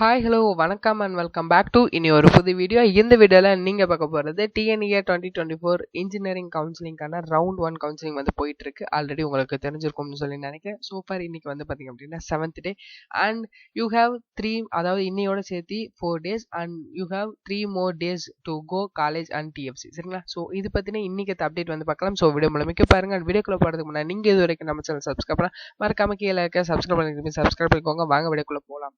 Hi hello வணக்கம் and welcome back to இனி ஒரு புது வீடியோ இந்த வீடியோவில் நீங்கள் பார்க்க போகிறது TNEA twenty twenty four engineering கவுன்சிலிங்கான round one counselling வந்து போயிட்டு இருக்கு. ஆல்ரெடி உங்களுக்கு தெரிஞ்சிருக்கும்னு சொல்லி நினைக்கிறேன். சூப்பர் இன்னைக்கு வந்து பார்த்திங்க அப்படின்னா seventh day and you have three அதாவது இன்னையோட சேர்த்து four days and you have three more days to go college and TFC சரிங்களா? ஸோ இது பற்றின இன்னைக்கு அப்டேட் வந்து பார்க்கலாம். ஸோ வீடியோ மூலமிக்க பாருங்க. அண்ட் வீடியோக்குள்ள போகிறதுக்கு முன்னாடி நீங்கள் இது வரைக்கும் நம்ம சேனல் சப்ஸ்கிரைப் பண்ணலாம் மறக்காம கீழே இருக்க சப்ஸ்கிரைப் பண்ணி சப்ஸ்கிரைப் பண்ணிக்கோங்க. வாங்க வீடியோக்குள்ளே போகலாம்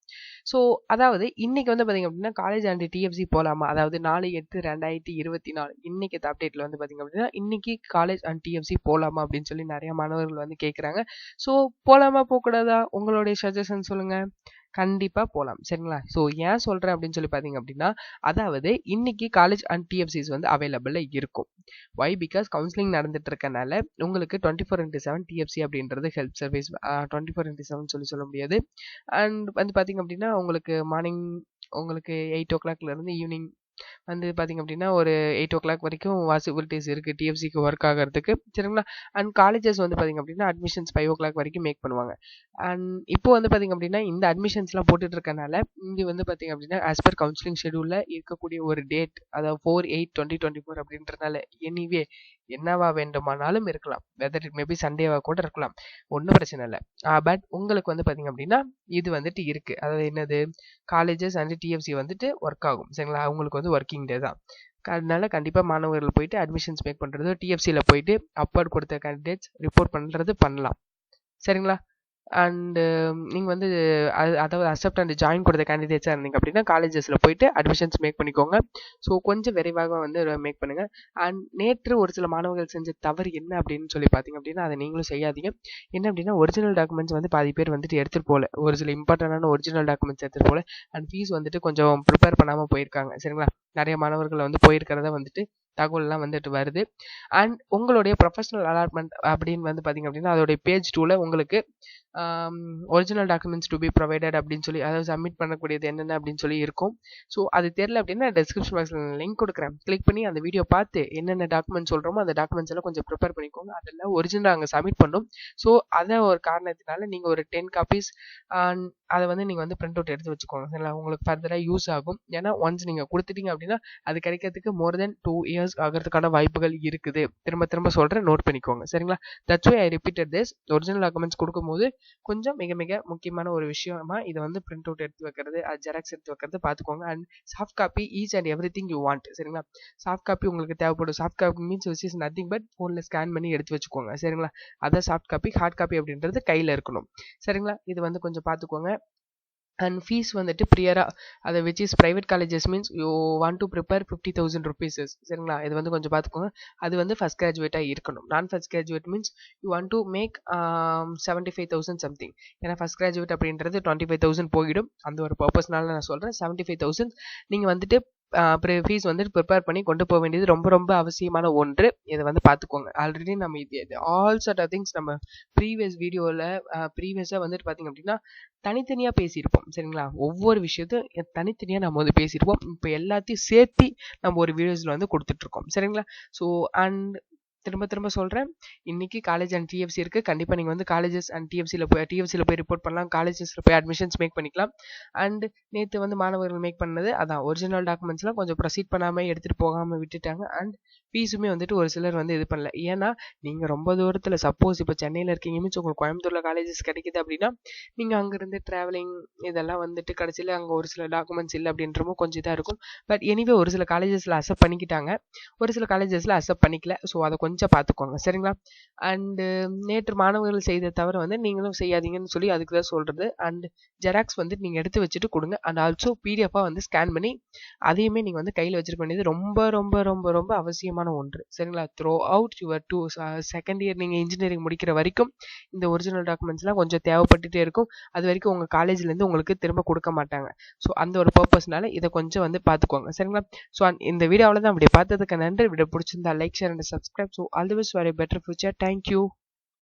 ஸோ அதாவது இன்னைக்கு வந்து பார்த்தீங்க அப்படின்னா காலேஜ் அண்ட் டிஎஃப்சி போகலாமா அதாவது நாலு எட்டு ரெண்டாயிரத்தி இருபத்தி நாலு. இன்னைக்கு அப்டேட்ல வந்து பார்த்தீங்க அப்படின்னா இன்னைக்கு காலேஜ் அண்ட் டிஎஃப்சி போகலாமா அப்படின்னு சொல்லி நிறைய மாணவர்கள் வந்து கேட்குறாங்க ஸோ போகலாமா போகக்கூடாதா? உங்களுடைய சஜஷன் சொல்லுங்க. கண்டிப்பா போகலாம் சரிங்களா? ஸோ ஏன் சொல்றேன் அப்படின்னு சொல்லி பார்த்தீங்க அப்படின்னா அதாவது இன்னைக்கு காலேஜ் அண்ட் டிஎஃப்சிஸ் வந்து அவைலபிளாக இருக்கும். வை பிகாஸ் கவுன்சிலிங் நடந்துட்டு இருக்கனால உங்களுக்கு twenty four into seven TFC அப்படின்றது help service twenty four into seven சொல்லி சொல்ல முடியாது. அண்ட் வந்து பார்த்தீங்க அப்படின்னா உங்களுக்கு மார்னிங் உங்களுக்கு எயிட் ஓ கிளாக்லேருந்து ஈவினிங் வந்து பார்த்தீங்க அப்படின்னா ஒரு எயிட் ஓ கிளாக் வரைக்கும் பாசிபிலிட்டிஸ் இருக்குது டிஎஃப்சிக்கு ஒர்க் ஆகிறதுக்கு. சரிங்களா? அண்ட் காலேஜஸ் வந்து பார்த்தீங்க அப்படின்னா அட்மிஷன்ஸ் ஃபைவ் ஓ கிளாக் வரைக்கும் மேக் பண்ணுவாங்க. அண்ட் இப்போ வந்து பார்த்தீங்க அப்படின்னா இந்த அட்மிஷன்ஸ்லாம் போட்டுட்டு இருக்கனால இங்கே வந்து பார்த்தீங்க அப்படின்னா ஆஸ் பர் கவுன்சிலிங் ஷெடியூலில் இருக்கக்கூடிய ஒரு டேட் அதாவது four eight twenty twenty four அப்படின்றனால எனிவே என்னவா வேண்டுமானாலும் இருக்கலாம். வெதர் இட் மேபி சண்டேவாக கூட இருக்கலாம். ஒன்றும் பிரச்சனை இல்லை. பட் உங்களுக்கு வந்து பார்த்தீங்க அப்படின்னா இது வந்துட்டு இருக்கு. அதாவது என்னது? காலேஜஸ் அண்ட் டிஎஃப்சி வந்துட்டு ஒர்க் ஆகும். சரிங்களா? அவங்களுக்கு வந்து ஒர்க்கிங் டே தான். அதனால கண்டிப்பாக மாணவர்கள் போயிட்டு அட்மிஷன்ஸ் மேக் பண்ணுறது டிஎஃப்சியில் போயிட்டு அப்பார்ட் கொடுத்த கேண்டிடேட்ஸ் ரிப்போர்ட் பண்ணுறது பண்ணலாம். சரிங்களா? அண்டு um, நீங்கள் வந்து அது அதாவது அக்செப்ட் அண்ட் ஜாயின் கொடுத்த கேண்டிடேட்ஸாக இருந்தீங்க அப்படின்னா காலேஜஸில் போயிட்டு அட்மிஷன்ஸ் மேக் பண்ணிக்கோங்க. ஸோ கொஞ்சம் விரைவாக வந்து மேக் பண்ணுங்கள் அண்ட் நேற்று ஒரு சில மாணவர்கள் செஞ்ச தவறு என்ன அப்படின்னு சொல்லி பார்த்தீங்க அப்படின்னா அதை நீங்களும் செய்யாதீங்க. என்ன அப்படின்னா ஒரிஜினல் டாக்குமெண்ட்ஸ் வந்து பாதி பேர் வந்துட்டு எடுத்துகிட்டு போகல. ஒரு சில இம்பார்ட்டண்டான ஒரிஜினல் டாக்குமெண்ட்ஸ் எடுத்துகிட்டு போகல. அண்ட் ஃபீஸ் வந்துட்டு கொஞ்சம் ப்ரிப்பேர் பண்ணாமல் போயிருக்காங்க. சரிங்களா? நிறைய மாணவர்கள் வந்து போயிருக்கிறத வந்துட்டு தகவல்லாம் வந்துட்டு வருது. அண்ட் உங்களுடைய ப்ரொஃபஷனல் அலாட்மெண்ட் அப்படின்னு வந்து பார்த்தீங்க அப்படின்னா அதோடைய பேஜ் டூவில் உங்களுக்கு original documents to be provided அப்படின்னு சொல்லி அதாவது சப்மிட் பண்ணக்கூடியது என்னென்ன அப்படின்னு சொல்லி இருக்கும். ஸோ அது தெரில அப்படின்னா டிஸ்கிரிப்ஷன் பாக்ஸில் லிங்க் கொடுக்குறேன். கிளிக் பண்ணி அந்த வீடியோ பார்த்து என்னென்ன டாக்குமெண்ட் சொல்கிறோமோ அந்த டாக்குமெண்ட்ஸ் எல்லாம் கொஞ்சம் ப்ரிப்பேர் பண்ணிக்கோங்க. அதெல்லாம் ஒரிஜினல் அங்கே சப்மிட் பண்ணும். ஸோ அதை ஒரு காரணத்தினால நீங்கள் ஒரு டென் காப்பீஸ் அதை வந்து நீங்கள் வந்து பிரிண்ட் அவுட் எடுத்து வச்சுக்கோங்க. சரிங்களா? உங்களுக்கு ஃபர்தராக யூஸ் ஆகும். ஏன்னா ஒன்ஸ் நீங்கள் கொடுத்துட்டீங்க அப்படின்னா அது கிடைக்கிறதுக்கு மோர் தென் டூ இயர்ஸ் ஆகிறதுக்கான வாய்ப்புகள் இருக்குது. திரும்ப திரும்ப சொல்கிறேன் நோட் பண்ணிக்கோங்க. சரிங்களா? That's why I repeated this original documents கொடுக்கும்போது கொஞ்சம் மிக மிக முக்கியமான ஒரு விஷயமா இதை வந்து பிரிண்ட் அவுட் எடுத்து வைக்கிறது அது ஜெராக்ஸ் எடுத்து வைக்கிறது பார்த்துக்கோங்க. And soft copy each and every thing you want சரிங்களா? சாஃப்ட் காப்பி உங்களுக்கு தேவைப்படும். Soft copy means which is nothing but ஃபோனில் ஸ்கேன் பண்ணி எடுத்து வச்சுக்கோங்க சரிங்களா? அதான் சாஃப்ட் காப்பி ஹார்ட் காப்பி அப்படின்றது கையில் இருக்கணும். சரிங்களா? இது வந்து கொஞ்சம் பார்த்துக்கோங்க. அண்ட் ஃபீஸ் வந்துட்டு ப்ரியராக அதை which is private colleges means you want to prepare fifty thousand rupees சரிங்களா? இது வந்து கொஞ்சம் பார்த்துக்கோங்க. அது வந்து ஃபஸ்ட் கிராஜுவேட்டாக இருக்கணும். நான் first graduate means you want to make seventy five thousand something ஏன்னா ஃபஸ்ட் கிராஜுவேட் அப்படின்றது டுவெண்ட்டி ஃபைவ் தௌசண்ட் போயிடும். அந்த ஒரு பர்பஸ்னால நான் சொல்கிறேன் செவன்ட்டி ஃபைவ் தௌசண்ட் நீங்கள் வந்துட்டு ஃபீஸ் வந்துட்டு ப்ரிப்பேர் பண்ணி கொண்டு போக வேண்டியது ரொம்ப ரொம்ப அவசியமான ஒன்று. இதை வந்து பார்த்துக்கோங்க. ஆல்ரெடி நம்ம இது ஆல் சட் ஆஃப் திங்ஸ் நம்ம ப்ரீவியஸ் வீடியோவில் ப்ரீவியஸாக வந்துட்டு பார்த்திங்க அப்படின்னா தனித்தனியாக பேசியிருப்போம். சரிங்களா? ஒவ்வொரு விஷயத்தையும் தனித்தனியாக நம்ம வந்து பேசியிருப்போம். இப்போ எல்லாத்தையும் சேர்த்து நம்ம ஒரு வீடியோஸில் வந்து கொடுத்துட்ருக்கோம் சரிங்களா? ஸோ அண்ட் திரும்ப திரும்ப சொல்கிறேன் இன்னைக்கு காலேஜ் அண்ட் டிஎஃப்சி இருக்குது கண்டிப்பாக நீங்கள் வந்து காலேஜஸ் அண்ட் டிஎஃப்சியில் போய் டிஎஃப்சியில் போய் ரிப்போர்ட் பண்ணலாம். காலேஜஸில் போய் அட்மிஷன்ஸ் மேக் பண்ணிக்கலாம். அண்ட் நேற்று வந்து மாணவர்கள் மேக் பண்ணது அதான். ஒரிஜினல் டாக்குமெண்ட்ஸ்லாம் கொஞ்சம் ப்ரொசீட் பண்ணாமல் எடுத்துகிட்டு போகாமல் விட்டுட்டாங்க. அண்ட் ஃபீஸுமே வந்துட்டு ஒரு சிலர் வந்து இது பண்ணல. ஏன்னா நீங்கள் ரொம்ப தூரத்தில் சப்போஸ் இப்போ சென்னையில் இருக்கீங்க மீன்ஸ் உங்களுக்கு கோயம்புத்தூரில் காலேஜஸ் கிடைக்குது அப்படின்னா நீங்கள் அங்கேருந்து ட்ராவலிங் இதெல்லாம் வந்துட்டு கடைசியில் அங்கே ஒரு சில டாக்குமெண்ட்ஸ் இல்லை அப்படின்றமோ கொஞ்சம் இதாக இருக்கும். பட் எனிவே ஒரு சில காலேஜஸில் அக்செப்ட் பண்ணிக்கிட்டாங்க. ஒரு சில காலேஜஸில் அக்செப்ட் பண்ணிக்கல. ஸோ அதை கொஞ்சம் பார்த்துக்கோங்க சரிங்களா? அண்டு நேற்று மாணவர்கள் செய்த தவிர வந்து நீங்களும் செய்யாதீங்கன்னு சொல்லி அதுக்கு தான் சொல்கிறது அண்ட் ஜெராக்ஸ் வந்து நீங்கள் எடுத்து வச்சுட்டு கொடுங்க. அண்ட் ஆல்சோ பிடிஎஃபாக வந்து ஸ்கேன் பண்ணி அதையுமே நீங்கள் வந்து கையில் வச்சுட்டு பண்ணியது ரொம்ப ரொம்ப ரொம்ப ரொம்ப அவசியமான ஒன்று சரிங்களா? Throw out your two second year நீங்கள் இன்ஜினியரிங் முடிக்கிற வரைக்கும் இந்த ஒரிஜினல் டாக்குமெண்ட்ஸ்லாம் கொஞ்சம் தேவைப்பட்டுட்டே இருக்கும். அது வரைக்கும் உங்கள் காலேஜ்லேருந்து உங்களுக்கு திரும்ப கொடுக்க மாட்டாங்க. ஸோ அந்த ஒரு பர்பஸ்னால இதை கொஞ்சம் வந்து பார்த்துக்கோங்க சரிங்களா? ஸோ இந்த வீடியோவில் தான் அப்படி பார்த்ததுக்கு நன்றி. வீடியோ பிடிச்சிருந்தா like share and subscribe so All the best for a better future. Thank you.